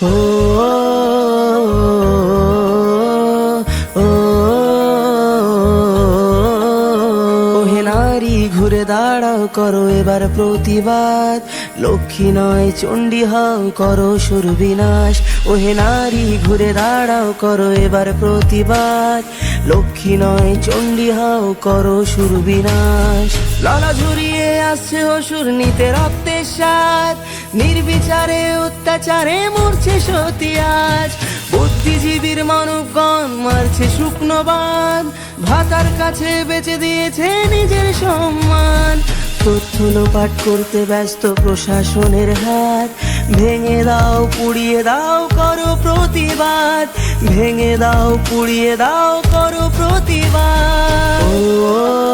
ও ঘুরে দাঁড়াও করো এবার প্রতিবাদ লক্ষ্মী নয় চণ্ডী হও করো সুরবিনাশ ওহে নারী ঘুরে দাঁড়াও করো এবার প্রতিবাদ লক্ষ্মী নয় চণ্ডী হও করো সুরবিনাশ লালা ঝুরিয়ে আসছে অসুর নিতে রক্তের স্বাদ নির্বিচারে অত্যাচারে মরছে সতী আজ। বুদ্ধিজীবীর মানবগণ মারছে শুকনো বান ভাতার কাছে বেচে দিয়েছে নিজের সম্মান। তথ্য লোপাট করতে ব্যস্ত প্রশাসনের হাত। ভেঙে দাও, পুড়িয়ে দাও, করো প্রতিবাদ। ভেঙে দাও, পুড়িয়ে দাও, করো প্রতিবাদ। ও।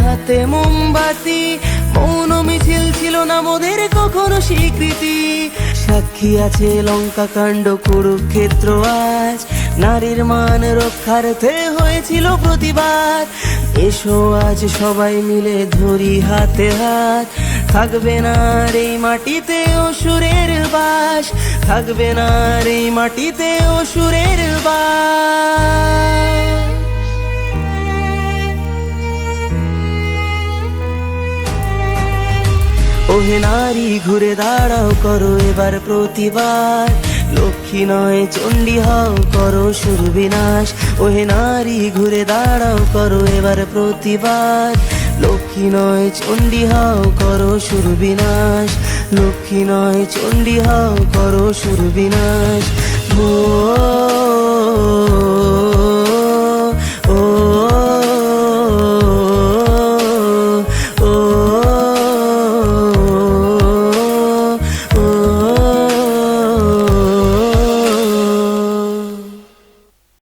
হাতে মোমবাতি, মৌন মিছিল ছিল না মোদের কখনো স্বীকৃতি। সাক্ষী আছে লঙ্কা কাণ্ড, কুরুক্ষেত্র আজ। নারীর মান রক্ষার্থে হয়েছিল প্রতিবাদ। এসো আজ সবাই মিলে ধরি হাতে হাত। থাকবে না এই মাটিতে অসুরের বাস। থাকবে না এই মাটিতে অসুরের বাস। ওহে নারী, ঘুরে দাঁড়াও, করো এবার প্রতিবার লক্ষ্মী নয়, চণ্ডী হও, করো সুরবিনাশ ওহে নারী, ঘুরে দাঁড়াও, করো এবার প্রতিবার লক্ষ্মী নয়, চণ্ডী হও, করো সুরবিনাশ লক্ষ্মী নয়, চণ্ডী হও, করো সুরবিনাশ ও